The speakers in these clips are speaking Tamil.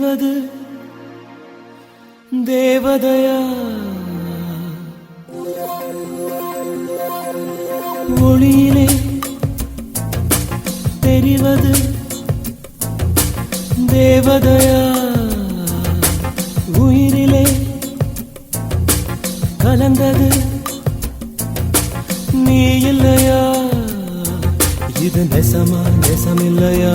செல்வது தேவதையா? ஒளியிலே தெரிவது தேவதையா? உயிரிலே கலந்தது நீ இல்லையா? இது நெசமா நெசமில்லையா?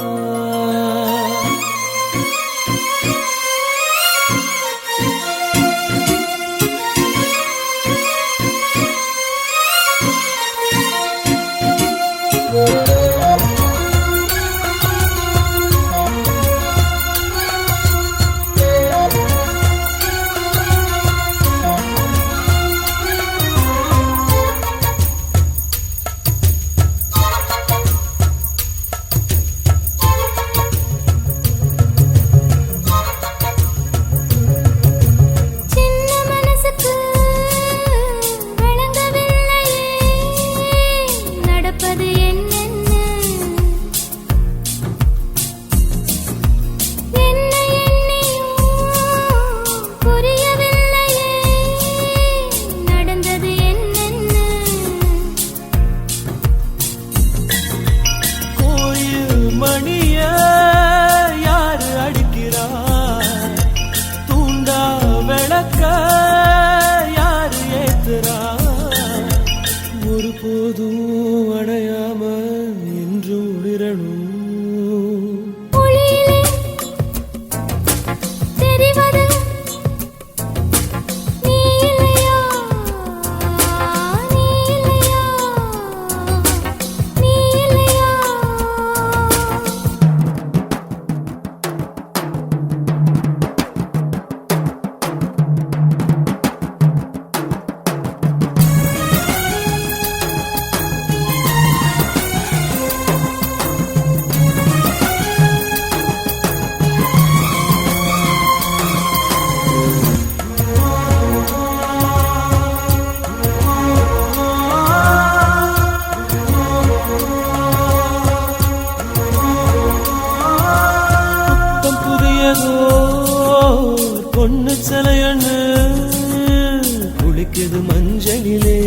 குளிக்குது மஞ்சளிலே?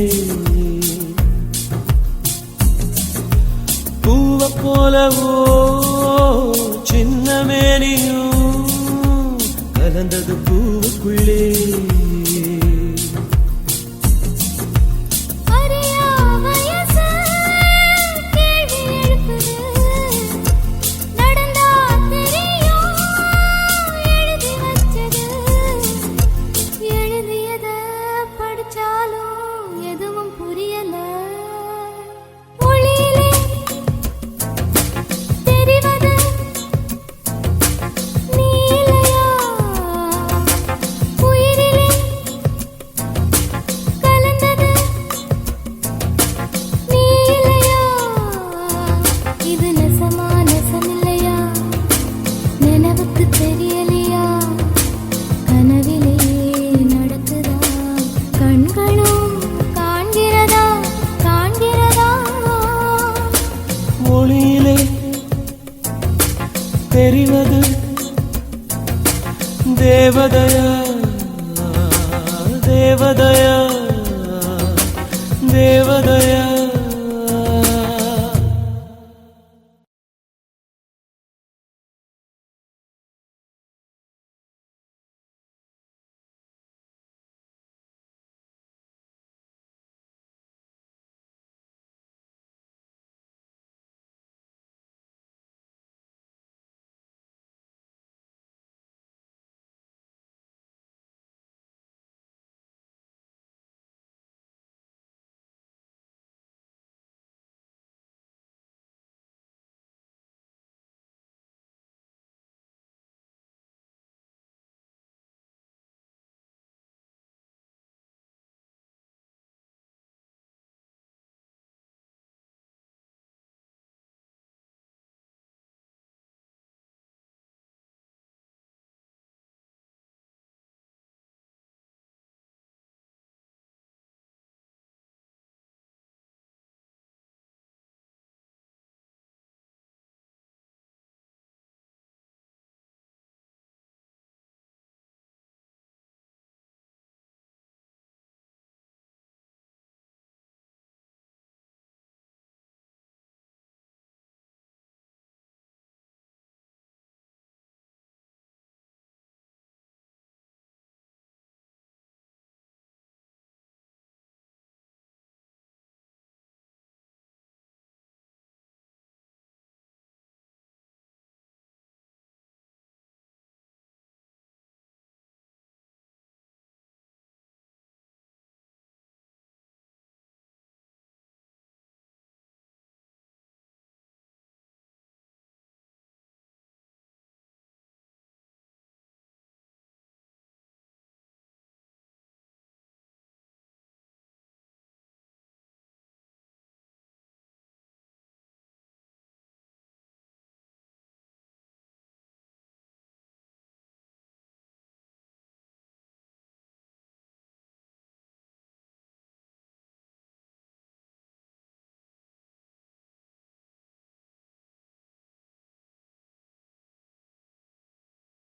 பூவ போலவோ சின்ன மேனியும் கலந்தது பூவுக்குள்ளே. നിറഞ്ഞത് ദേവദയാ ദേവതയാ ദേവത